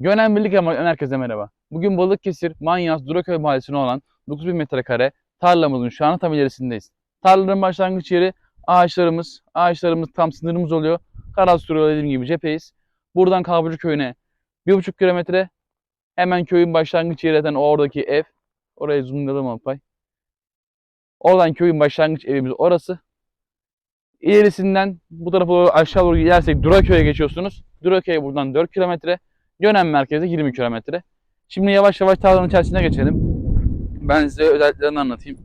Gönen Birlik Amaç'tan herkese merhaba. Bugün Balıkesir, Manyas, Duraköy mahallesine olan 9000 metrekare tarlamızın şu an tam ilerisindeyiz. Tarlaların başlangıç yeri ağaçlarımız. Ağaçlarımız tam sınırımız oluyor. Karasürü dediğim gibi cepheyiz. Buradan Kavrucu Köyü'ne 1,5 kilometre. Hemen köyün başlangıç yeri zaten oradaki ev. Oraya zoomlayalım Alpay. Oradan köyün başlangıç evimiz orası. İlerisinden bu tarafa doğru aşağı doğru gidersek Duraköy'e geçiyorsunuz. Duraköy buradan 4 kilometre. Gönen merkeze 20 kilometre. Şimdi yavaş yavaş tarlanın içerisine geçelim. Ben size özelliklerini anlatayım.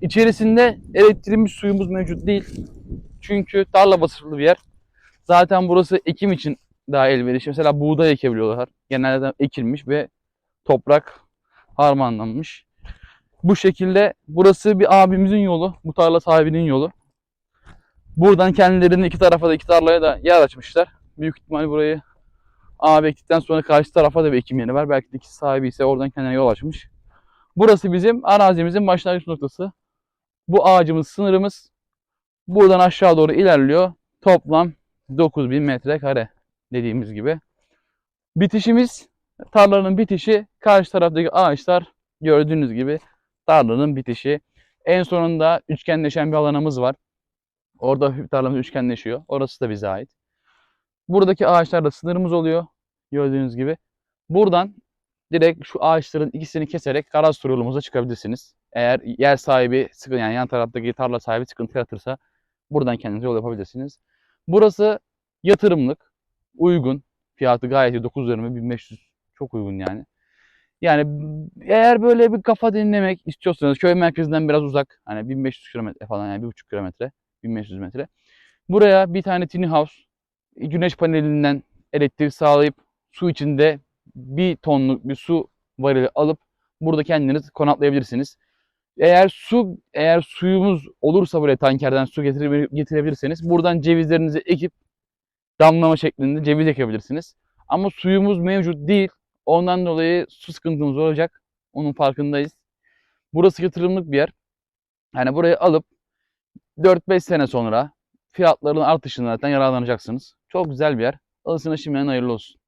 İçerisinde elektriğimiz, suyumuz mevcut değil. Çünkü tarla basırlı bir yer. Zaten burası ekim için daha elverişli. Mesela buğday ekebiliyorlar. Genelde ekilmiş ve toprak harmanlanmış. Bu şekilde burası bir abimizin yolu. Bu tarla sahibinin yolu. Buradan kendilerinin iki tarafa da iki tarlaya da yer açmışlar. Büyük ihtimal burayı abi ektikten sonra karşı tarafa da bir ekim yeri var. Belki de ikisi sahibi ise oradan kendine yol açmış. Burası bizim arazimizin başlangıç noktası. Bu ağacımız sınırımız. Buradan aşağı doğru ilerliyor. Toplam 9000 metrekare dediğimiz gibi. Bitişimiz tarlanın bitişi karşı taraftaki ağaçlar gördüğünüz gibi tarlanın bitişi. En sonunda üçgenleşen bir alanımız var. Orada tarlamız üçgenleşiyor. Orası da bize ait. Buradaki ağaçlarda sınırımız oluyor. Gördüğünüz gibi. Buradan direkt şu ağaçların ikisini keserek Karastur yolumuza çıkabilirsiniz. Eğer yer sahibi sıkıntı yani yan taraftaki tarla sahibi sıkıntı yaratırsa buradan kendinize yol yapabilirsiniz. Burası yatırımlık, uygun. Fiyatı gayet iyi. 9 lira 1500 çok uygun yani. Yani eğer böyle bir kafa dinlemek istiyorsanız köy merkezinden biraz uzak. Hani 1500 kilometre falan yani 1,5 kilometre, 1500 metre. Buraya bir tane tiny house, güneş panelinden elektrik sağlayıp su içinde bir tonluk bir su varili alıp burada kendiniz konaklayabilirsiniz. Eğer su eğer suyumuz olursa buraya tankerden su getire, getirebilirseniz buradan cevizlerinizi ekip damlama şeklinde ceviz ekebilirsiniz. Ama suyumuz mevcut değil. Ondan dolayı su sıkıntımız olacak. Onun farkındayız. Burası yatırımlık bir yer. Yani burayı alıp 4-5 sene sonra fiyatların artışından zaten yararlanacaksınız. Çok güzel bir yer. Alısına şimdiden hayırlı olsun.